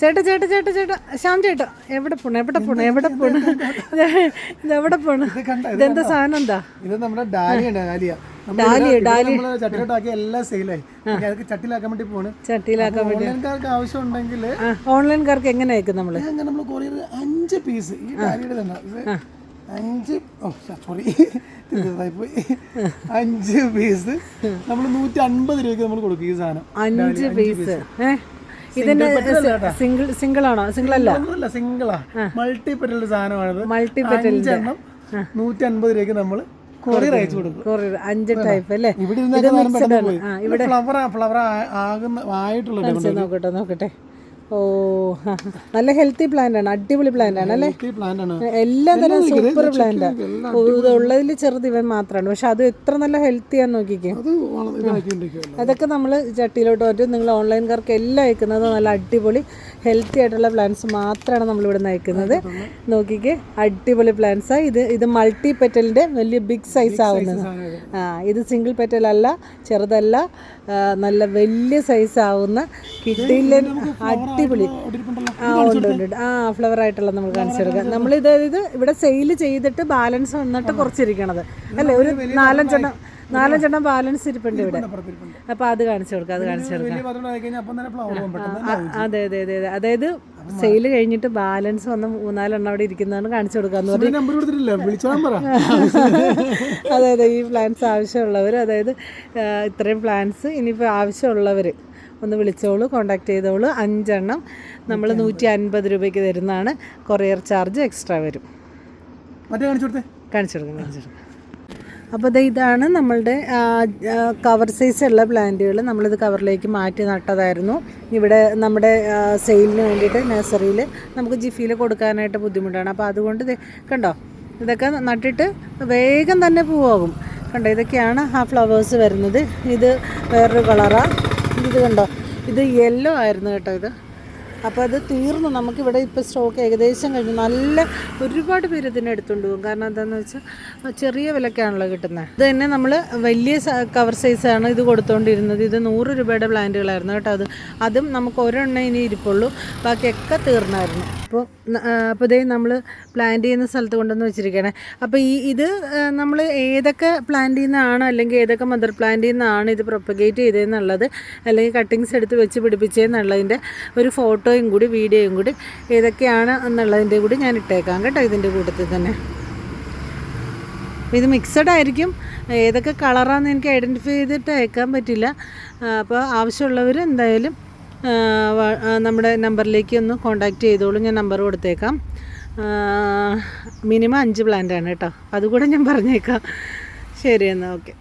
ചേട്ടാ ചേട്ടാ ചേട്ടാ ചേട്ടാ. ശ്യാം ചേട്ടാ എവിടെ പോണു? എവിടെ പോണു? എവിടെ പോണു? ഇത് എവിടെ പോണു? ഇതെന്താ സാധനം എന്താ? ഇത് നമ്മുടെ ഡാലിയാണ് ഡാലിയ. ഡാലിയ, ഡാലി. ചട്ടിലോട്ടാക്കി എല്ലാം സെയിലായി ചട്ടിലാക്കാൻ വേണ്ടി പോണ്. ചട്ടിയിലാക്കാൻ വേണ്ടി. ഓൺലൈൻകാർക്ക് ആവശ്യം ഉണ്ടെങ്കിൽ ഓൺലൈൻകാർക്ക് എങ്ങനെ അയക്കും നമ്മൾ? നമ്മൾ കൊറിയർ അഞ്ച് പീസ് ഈ ഡാലിയുടെ തന്നെ. അഞ്ച് ഓ സോറി പോയി അഞ്ച് പീസ് നമ്മൾ നൂറ്റി അൻപത് രൂപയ്ക്ക് നമ്മൾ കൊടുക്കും ഈ സാധനം. അഞ്ച് പീസ് ഏ? ഇതിന് സിംഗിൾ സിംഗിൾ ആണോ സിംഗിൾ അല്ല ഒന്നുമല്ല സിംഗിളാ മൾട്ടി പെറ്റൽ സാധനമാണിത്. മൾട്ടി അഞ്ചെണ്ണം നൂറ്റി അൻപത് രൂപയ്ക്ക് നമ്മൾ കൊറിയർ അയച്ചു കൊടുക്കും. അഞ്ച് ടൈപ്പ് അല്ലേ? ഇവിടെ ഫ്ലവർ ഫ്ലവർ ആകുന്ന ആയിട്ടുള്ള നോക്കട്ടെ നോക്കട്ടെ. ഓ. നല്ല ഹെൽത്തി പ്ലാന്റ് ആണ് അടിപൊളി പ്ലാന്റ് ആണ് അല്ലേ? എല്ലാം ആണ്. തരം സൂപ്പർ പ്ലാന്റ് ഉള്ളതിൽ ചെറുത് ഇവൻ മാത്രമാണ് പക്ഷെ അത് എത്ര നല്ല ഹെൽത്തിയാന്ന് നോക്കിക്കേ. അത് അതൊക്കെ നമ്മൾ ചട്ടിയിലോട്ട് പറ്റും നിങ്ങൾ ഓൺലൈൻകാർക്ക് എല്ലാം അയക്കുന്നത് നല്ല അടിപൊളി ഹെൽത്തി ആയിട്ടുള്ള പ്ലാന്റ്സ് മാത്രമാണ് നമ്മൾ ഇവിടെ അയക്കുന്നത്. നോക്കിക്കേ അടിപൊളി പ്ലാന്റ്സ് ഇത് ഇത് മൾട്ടി പെറ്റലിന്റെ വലിയ ബിഗ് സൈസ് ആവുന്നത്. ആ ഇത് സിംഗിൾ പെറ്റലല്ല ചെറുതല്ല നല്ല വലിയ സൈസ് ആവുന്ന കിട്ടിയില്ല അടിപൊളി. ആ ഉണ്ട് ഉണ്ട്. ആ ഫ്ലവർ ആയിട്ടുള്ള നമ്മൾ കാണിച്ചു കൊടുക്കാം. നമ്മൾ ഇത് ഇത് ഇവിടെ സെയിൽ ചെയ്തിട്ട് ബാലൻസ് വന്നിട്ട് കുറച്ചിരിക്കണത്. അല്ലേ? ഒരു നാലഞ്ചെണ്ണം നാലഞ്ചെണ്ണം ബാലൻസ് ഇരിപ്പുണ്ട് ഇവിടെ. അപ്പൊ അത് കാണിച്ചു കൊടുക്കാം അത് കാണിച്ചു കൊടുക്കാം. അതെ അതെ അതെ അതെ. അതായത് സെയിൽ കഴിഞ്ഞിട്ട് ബാലൻസ് വന്ന് മൂന്നാലെണ്ണം അവിടെ ഇരിക്കുന്നതാണ് കാണിച്ചു കൊടുക്കാന്ന് പറഞ്ഞു. അതെ അതെ ഈ പ്ലാൻസ് ആവശ്യമുള്ളവർ അതായത് ഇത്രയും പ്ലാൻസ് ഇനിയിപ്പോൾ ആവശ്യമുള്ളവർ ഒന്ന് വിളിച്ചോളൂ കോണ്ടാക്ട് ചെയ്തോളൂ. അഞ്ചെണ്ണം നമ്മൾ നൂറ്റി അൻപത്. രൂപയ്ക്ക് തരുന്നതാണ്. കൊറിയർ ചാർജ് എക്സ്ട്രാ വരും. കാണിച്ചു കൊടുത്തേ. കാണിച്ചു കൊടുക്കാം കാണിച്ചു കൊടുക്കാം. അപ്പോൾ ദേ ഇതാണ് നമ്മളുടെ കവർ സൈസ് ഉള്ള പ്ലാന്റുകൾ നമ്മളിത് കവറിലേക്ക് മാറ്റി നട്ടതായിരുന്നു. ഇവിടെ നമ്മുടെ സെയിലിന് വേണ്ടിയിട്ട് നഴ്സറിയിൽ നമുക്ക് ജിഫിയിൽ കൊടുക്കാനായിട്ട് ബുദ്ധിമുട്ടാണ്. അപ്പോൾ അതുകൊണ്ട് കണ്ടോ? ഇതൊക്കെ നട്ടിട്ട് വേഗം തന്നെ പൂവാകും. കണ്ടോ? ഇതൊക്കെയാണ് ആ ഫ്ലവേഴ്സ് വരുന്നത്. ഇത് വേറൊരു കളറാണ് ഇത് കണ്ടോ? ഇത് യെല്ലോ ആയിരുന്നു കേട്ടോ ഇത്. അപ്പോൾ അത് തീർന്നു. നമുക്കിവിടെ ഇപ്പോൾ സ്റ്റോക്ക് ഏകദേശം കഴിഞ്ഞു. നല്ല ഒരുപാട് പേര് ഇതിനെ എടുത്തുകൊണ്ട് പോകും. കാരണം എന്താണെന്ന് വെച്ചാൽ ചെറിയ വിലക്കാണല്ലോ കിട്ടുന്നത് ഇത് തന്നെ നമ്മൾ വലിയ കവർ സൈസാണ് ഇത് കൊടുത്തുകൊണ്ടിരുന്നത് ഇത് നൂറ് രൂപയുടെ പ്ലാന്റുകളായിരുന്നു കേട്ടോ അത്. അതും നമുക്ക് ഒരെണ്ണം ഇനി ഇരിപ്പുള്ളൂ. ബാക്കിയൊക്കെ തീർന്നായിരുന്നു. അപ്പോൾ അപ്പോൾ ഇതേ നമ്മൾ പ്ലാന്റ് ചെയ്യുന്ന സ്ഥലത്ത് കൊണ്ടുവന്ന് വെച്ചിരിക്കുകയാണ് അപ്പോൾ ഈ ഇത് നമ്മൾ ഏതൊക്കെ പ്ലാന്റ് ചെയ്യുന്നതാണ് അല്ലെങ്കിൽ ഏതൊക്കെ മദർ പ്ലാന്റ് ചെയ്യുന്നതാണ് ഇത് പ്രൊപ്പഗേറ്റ് ചെയ്തതെന്നുള്ളത് അല്ലെങ്കിൽ കട്ടിങ്സ് എടുത്ത് വെച്ച് പിടിപ്പിച്ചതെന്നുള്ളതിന്റെ ഒരു ഫോട്ടോയും കൂടി വീഡിയോയും കൂടി ഏതൊക്കെയാണ് എന്നുള്ളതിന്റെ കൂടി ഞാൻ ഇട്ടേക്കാം കേട്ടോ ഇതിന്റെ കൂട്ടത്തിൽ തന്നെ. ഇത് മിക്സഡ് ആയിരിക്കും. ഏതൊക്കെ കളറാണെന്ന് എനിക്ക് ഐഡന്റിഫൈ ചെയ്തിട്ട് അയക്കാൻ പറ്റില്ല. അപ്പോൾ ആവശ്യമുള്ളവർ എന്തായാലും നമ്മുടെ നമ്പറിലേക്ക് ഒന്ന് കോൺടാക്റ്റ് ചെയ്തോളൂ. ഞാൻ നമ്പർ കൊടുത്തേക്കാം. മിനിമം അഞ്ച് പ്ലാന്റ് ആണ് കേട്ടോ. അതുകൂടെ ഞാൻ പറഞ്ഞേക്കാം. ശരി എന്നാൽ ഓക്കെ